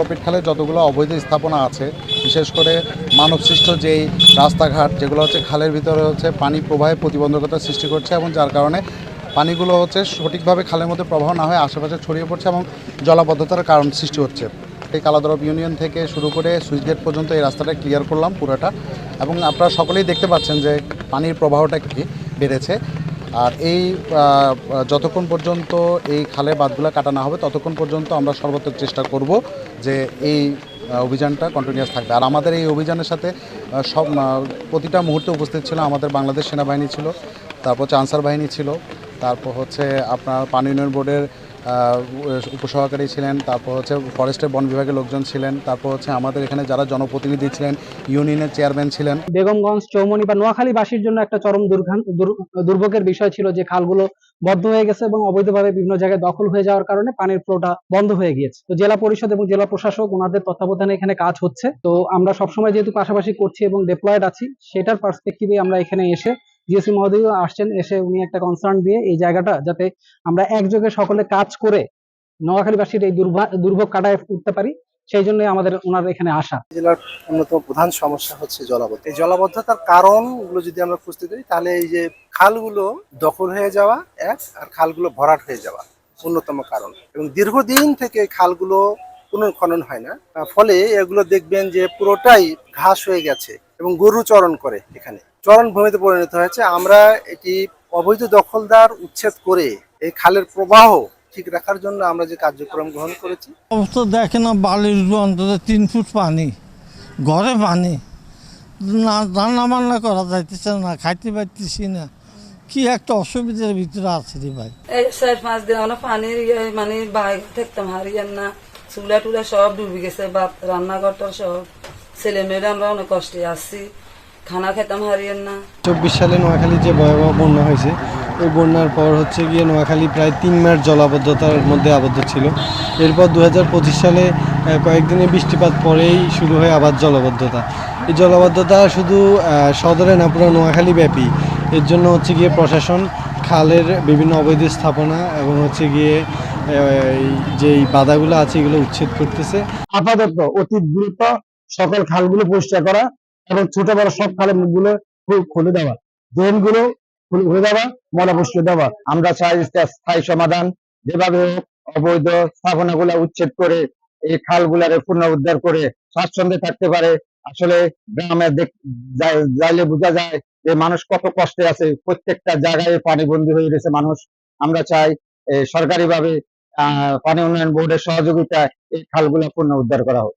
বড়পেট খালে যতগুলো অবৈধ স্থাপনা আছে, বিশেষ করে মানবসৃষ্ট যেই রাস্তাঘাট, যেগুলো হচ্ছে খালের ভিতরে হচ্ছে পানি প্রবাহে প্রতিবন্ধকতা সৃষ্টি করছে এবং যার কারণে পানিগুলো হচ্ছে সঠিকভাবে খালের মধ্যে প্রবাহ না হয়ে আশেপাশে ছড়িয়ে পড়ছে এবং জলাবদ্ধতার কারণ সৃষ্টি হচ্ছে। এই কালাদরব ইউনিয়ন থেকে শুরু করে সুইচ গেট পর্যন্ত এই রাস্তাটা ক্লিয়ার করলাম পুরোটা এবং আপনারা সকলেই দেখতে পাচ্ছেন যে পানির প্রবাহটা কি বেড়েছে। আর এই যতক্ষণ পর্যন্ত এই খালের বাঁধগুলো কাটা না হবে, ততক্ষণ পর্যন্ত আমরা সর্বত্র চেষ্টা করব যে এই অভিযানটা কন্টিনিউয়াস থাকবে। আর আমাদের এই অভিযানের সাথে সব প্রতিটা মুহূর্তে উপস্থিত ছিল আমাদের বাংলাদেশ সেনাবাহিনী ছিল, তারপর হচ্ছে বাহিনী ছিল, তারপর হচ্ছে আপনার পানি উন্নয়ন বোর্ডের উপসহকারী ছিলেন, তারপর হচ্ছে ফরেস্টের বন বিভাগের লোকজন ছিলেন, তারপর হচ্ছে আমাদের এখানে যারা জনপ্রতিনিধি ছিলেন, ইউনিয়নের চেয়ারম্যান ছিলেন। বেগমগঞ্জ চৌমনি বা নোয়াখালীবাসীর জন্য একটা চরম দুর্ভোগের বিষয় ছিল যে খালগুলো বদ্ধ হয়ে গেছে এবং অবৈধভাবে বিভিন্ন জায়গায় দখল হয়ে যাওয়ার কারণে পানির ফ্লোটা বন্ধ হয়ে গিয়েছে। তো জেলা পরিষদ এবং জেলা প্রশাসক ওনাদের তত্ত্বাবধানে এখানে কাজ হচ্ছে। তো আমরা সবসময় যেহেতু পাশাপাশি করছি এবং ডেপ্লয়েড আছি, সেটার পার্সপেক্টিভে আমরা এখানে এসে জিএসি মহোদয় আসছেন, এসে উনি একটা কনসার্ন দিয়ে এই জায়গাটা যাতে আমরা একযোগে সকলে কাজ করে নোয়াখালীবাসীর এই দুর্ভা- দুর্ভোগ কাটায় উঠতে পারি, সেই জন্য আমাদের ওনার এখানে আসা। জেলার অন্যতম প্রধান সমস্যা হচ্ছে জলাবদ্ধতা। এই জলাবদ্ধতার কারণগুলো যদি আমরা খুঁজতে যাই, তাহলে এই যে খালগুলো দখল হয়ে যাওয়া এক, আর খালগুলো ভরাট হয়ে যাওয়া অন্যতম কারণ। এবং দীর্ঘদিন থেকে খালগুলো পুনর্খনন হয় না। ফলে এগুলো দেখবেন যে পুরোটাই ঘাস হয়ে গেছে এবং গরু চরণ করে এখানে। চরণ ভূমিতে পরিণত হয়েছে। আমরা এটি অবৈধ দখলদার উচ্ছেদ করে এই খালের প্রবাহ ঠিক রাখার জন্য আমরা যে কার্যক্রম গ্রহণ করেছি। অবস্থা দেখে না বালির অন্তত তিন ফুট পানি ঘরে পানি। না রান্না বান্না করা যাইতেছে না খাইতে পারতেছি না। কি একটা অসুবিধার ভিতরে আছে রে ভাই। এই চার পাঁচ দিন আমরা পানির মানে বাইরে থাকতাম হারিয়ান না। চুলা টুলা সব ডুবে গেছে বাত রান্নাঘরটা সব। ছেলে মেয়েরা আমরা অনেক কষ্টে আসছি খানা খেতাম হারিয়ান না। চব্বিশ সালে নোয়াখালী যে ভয়াবহ বন্যা হয়েছে ওই বন্যার পর হচ্ছে গিয়ে নোয়াখালী প্রায় তিন মাস জলাবদ্ধতার মধ্যে আবদ্ধ ছিল। এরপর দু সালে আহ, কয়েকদিনের বৃষ্টিপাত পরেই শুরু হয় আবার জলাবদ্ধতা। এই জলাবদ্ধতা শুধু সদরে না পুরো নোয়াখালী ব্যাপী। এর জন্য হচ্ছে গিয়ে প্রশাসন খালের বিভিন্ন অবৈধ স্থাপনা এবং হচ্ছে গিয়ে যে বাধাগুলো আছে এগুলো উচ্ছেদ করতেছে। আপাতত অতি দ্রুত সকল খালগুলো পরিষ্কার করা এবং ছোট বড় সব খালের মুখগুলো খুলে দেওয়া। ড্রেনগুলো খুলে খুলে দেওয়া ময়লা পরিষ্কার দেওয়া। আমরা চাই স্থায়ী সমাধান। যেভাবে অবৈধ স্থাপনা গুলা উচ্ছেদ করে, এই খালগুলারে পুনরুদ্ধার করে স্বাচ্ছন্দ্যে থাকতে পারে। আসলে গ্রামে যাইলে বোঝা যায় যে মানুষ কত কষ্টে আছে। প্রত্যেকটা জায়গায় পানি বন্দী হয়ে গেছে মানুষ। আমরা চাই সরকারি ভাবে আহ, পানি উন্নয়ন বোর্ডের সহযোগিতায় এই খালগুলো পুনরুদ্ধার করা হোক।